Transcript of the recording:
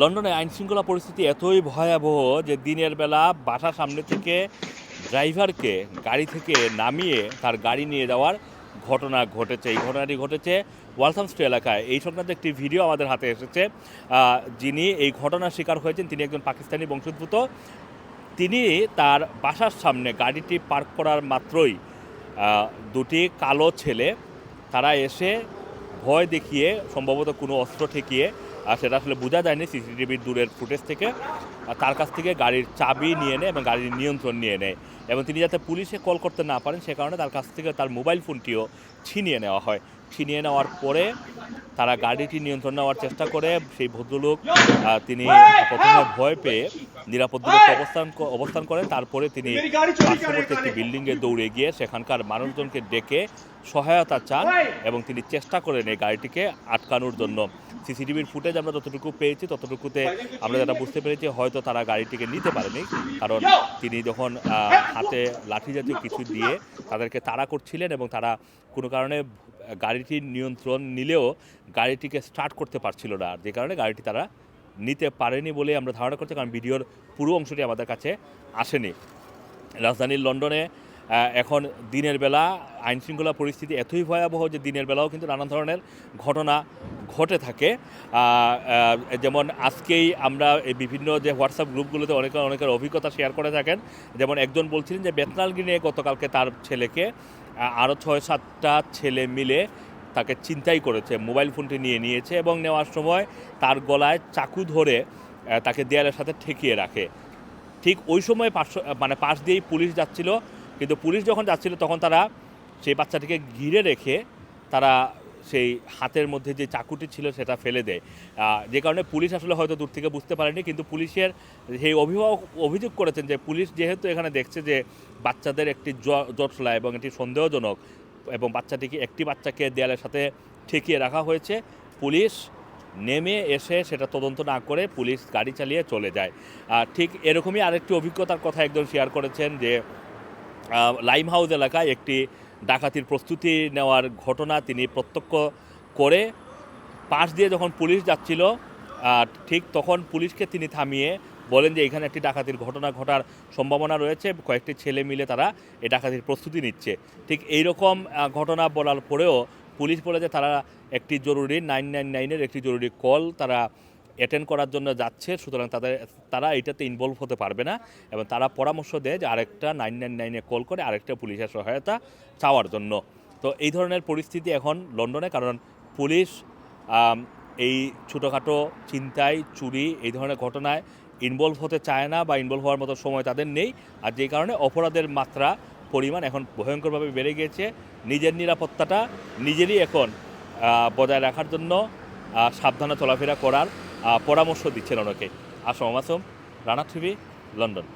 লন্ডনে আইনশৃঙ্খলা পরিস্থিতি এতই ভয়াবহ যে দিনের বেলা বাসার সামনে থেকে ড্রাইভারকে গাড়ি থেকে নামিয়ে তার গাড়ি নিয়ে যাওয়ার ঘটনা ঘটেছে। এই ঘটনাটি ঘটেছে ওয়ালথাম স্ট্রি এলাকায়। এই সংক্রান্ত একটি ভিডিও আমাদের হাতে এসেছে। যিনি এই ঘটনার শিকার হয়েছেন, তিনি একজন পাকিস্তানি বংশোদ্ভূত। তিনি তার বাসার সামনে গাড়িটি পার্ক করার মাত্রই দুটি কালো ছেলে, তারা এসে ভয় দেখিয়ে সম্ভবত কোনো অস্ত্র ঠেকিয়ে, আর সেটা আসলে বোঝা যায়নি সিসিটিভির দূরের ফুটেজ থেকে তার কাছ থেকে গাড়ির চাবি নিয়ে নেয় এবং গাড়ির নিয়ন্ত্রণ নিয়ে নেয়। এবং তিনি যাতে পুলিশে কল করতে না পারেন, সে কারণে তার কাছ থেকে তার মোবাইল ফোনটিও ছিনিয়ে নেওয়া হয়। ছিনিয়ে নেওয়ার পরে তারা গাড়িটি নিয়ন্ত্রণ নেওয়ার চেষ্টা করে, সেই ভদ্রলোক তিনি প্রথমে ভয় পেয়ে নিরাপদ দূরত্বে অবস্থান অবস্থান করেন। তারপরে তিনি পার্শ্ববর্তী একটি বিল্ডিংয়ে দৌড়ে গিয়ে সেখানকার মানুষজনকে ডেকে সহায়তা চান এবং তিনি চেষ্টা করেন এই গাড়িটিকে আটকানোর জন্য। সিসিটিভির ফুটেজ আমরা যতটুকু পেয়েছি ততটুকুতে আমরা যেটা বুঝতে পেরেছি হয়তো তারা গাড়িটিকে নিতে পারেনি। কারণ তিনি যখন হাতে লাঠি জাতীয় কিছু দিয়ে তাদেরকে তাড়া করছিলেন এবং তারা কোনো কারণে গাড়িটির নিয়ন্ত্রণ নিলেও গাড়িটিকে স্টার্ট করতে পারছিল না যে কারণে গাড়িটি তারা নিতে পারেনি বলে আমরা ধারণা করছি, কারণ ভিডিওর পুরো অংশটি আমাদের কাছে আসেনি। রাজধানীর লন্ডনে এখন দিনের বেলা আইন শৃঙ্খলা পরিস্থিতি এতই ভয়াবহ যে দিনের বেলাও কিন্তু নানান ধরনের ঘটনা ঘটে থাকে। যেমন আজকেই আমরা এই বিভিন্ন যে হোয়াটসঅ্যাপ গ্রুপগুলোতে অনেকে, অনেকের অভিজ্ঞতা শেয়ার করে থাকেন। যেমন একজন বলছিলেন যে বেতনাল গ্রিনে গতকালকে তার ছেলেকে আরও ছয় সাতটা ছেলে মিলে তাকে চিন্তাই করেছে, মোবাইল ফোনটি নিয়ে নিয়েছে এবং নেওয়ার সময় তার গলায় চাকু ধরে তাকে দেয়ালের সাথে ঠেকিয়ে রাখে। ঠিক ওই সময় পাশ মানে পাশ দিয়েই পুলিশ যাচ্ছিল, কিন্তু পুলিশ যখন যাচ্ছিল তখন তারা সেই বাচ্চাটিকে ঘিরে রেখে তারা সেই হাতের মধ্যে যে চাকুটি ছিল সেটা ফেলে দেয়। যে কারণে পুলিশ আসলে হয়তো দূর থেকে বুঝতে পারেনি, কিন্তু পুলিশের সেই অভিভাবক অভিযোগ করেছেন যে পুলিশ যেহেতু এখানে দেখছে যে বাচ্চাদের একটি জটলা এবং এটি সন্দেহজনক এবং বাচ্চাটিকে একটি বাচ্চাকে দেয়ালের সাথে ঠেকিয়ে রাখা হয়েছে। পুলিশ নেমে এসে সেটা তদন্ত না করে পুলিশ গাড়ি চালিয়ে চলে যায়। আর ঠিক এরকমই আরেকটি অভিজ্ঞতার কথা একজন শেয়ার করেছেন যে লাইম হাউস এলাকায় একটি ডাকাতির প্রস্তুতি নেওয়ার ঘটনা তিনি প্রত্যক্ষ করে পাশ দিয়ে যখন পুলিশ যাচ্ছিল ঠিক তখন পুলিশকে তিনি থামিয়ে বলেন যে এখানে একটি ডাকাতির ঘটনা ঘটার সম্ভাবনা রয়েছে। কয়েকটি ছেলে মিলে তারা এই ডাকাতির প্রস্তুতি নিচ্ছে। ঠিক এই রকম ঘটনা বলার পরেও পুলিশ বলে যে তারা একটি জরুরি নাইন নাইন নাইনের একটি জরুরি কল তারা অ্যাটেন্ড করার জন্য যাচ্ছে। সুতরাং তাদের, তারা এটাতে ইনভলভ হতে পারবে না এবং তারা পরামর্শ দেয় যে আরেকটা নাইন নাইন নাইনে কল করে আরেকটা পুলিশের সহায়তা চাওয়ার জন্য। তো এই ধরনের পরিস্থিতি এখন লন্ডনে কারণ পুলিশ এই ছোটোখাটো চিন্তায় চুরি এই ধরনের ঘটনায় ইনভলভ হতে চায় না বা ইনভলভ হওয়ার মতো সময় তাদের নেই। আর যে কারণে অপরাধের মাত্রা, পরিমাণ এখন ভয়ঙ্করভাবে বেড়ে গিয়েছে। নিজের নিরাপত্তাটা নিজেরই এখন বজায় রাখার জন্য সাবধানে চলাফেরা করার পরামর্শ দিচ্ছেন অনেকে। Assam Assam, Rana TV, London.